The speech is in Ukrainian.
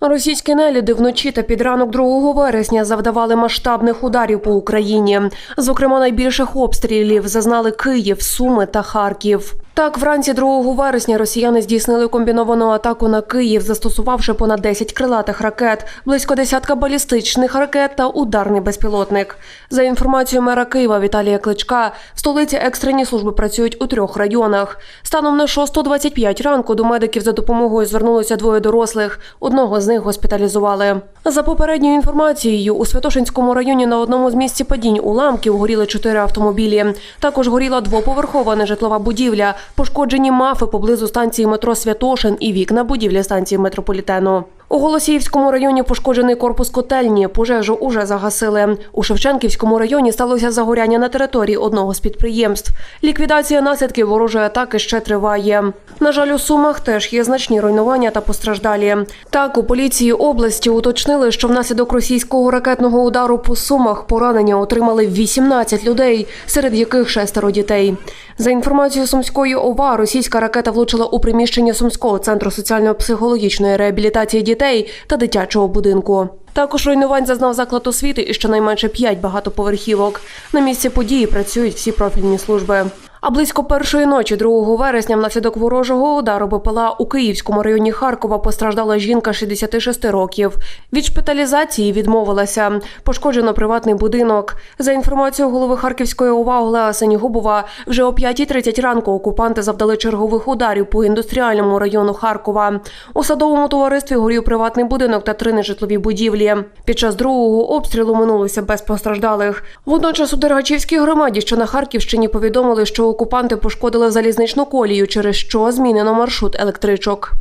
Російські нелюди вночі та під ранок 2 вересня завдавали масштабних ударів по Україні. Зокрема, найбільших обстрілів зазнали Київ, Суми та Харків. Так, вранці 2 вересня росіяни здійснили комбіновану атаку на Київ, застосувавши понад 10 крилатих ракет, близько десятка балістичних ракет та ударний безпілотник. За інформацією мера Києва Віталія Кличка, в столиці екстрені служби працюють у трьох районах. Станом на 6.25 ранку до медиків за допомогою звернулося двоє дорослих. Одного з них госпіталізували. За попередньою інформацією, у Святошинському районі на одному з місць падінь уламків горіли чотири автомобілі. Також горіла двоповерхова нежитлова будівля, пошкоджені мафи поблизу станції метро Святошин і вікна будівлі станції метрополітену. У Голосіївському районі пошкоджений корпус котельні. Пожежу уже загасили. У Шевченківському районі сталося загоряння на території одного з підприємств. Ліквідація наслідків ворожої атаки ще триває. На жаль, у Сумах теж є значні руйнування та постраждалі. Так, у поліції області уточнили, що внаслідок російського ракетного удару по Сумах поранення отримали 18 людей, серед яких шестеро дітей. За інформацією Сумської ОВА, російська ракета влучила у приміщення Сумського центру соціально-психологічної реабілітації дітей та дитячого будинку. Також руйнувань зазнав заклад освіти і щонайменше п'ять багатоповерхівок. На місці події працюють всі профільні служби. А близько першої ночі 2 вересня внаслідок ворожого удару БПЛА у Київському районі Харкова постраждала жінка 66 років. Від шпиталізації відмовилася. Пошкоджено приватний будинок. За інформацією голови Харківської ОВА Олега Сенігубова, вже о 5.30 ранку окупанти завдали чергових ударів по індустріальному району Харкова. У садовому товаристві горів приватний будинок та три нежитлові будівлі. Під час другого обстрілу минулося без постраждалих. Водночас у Дергачівській громаді, що на Харківщині, повідомили, що окупанти пошкодили залізничну колію, через що змінено маршрут електричок.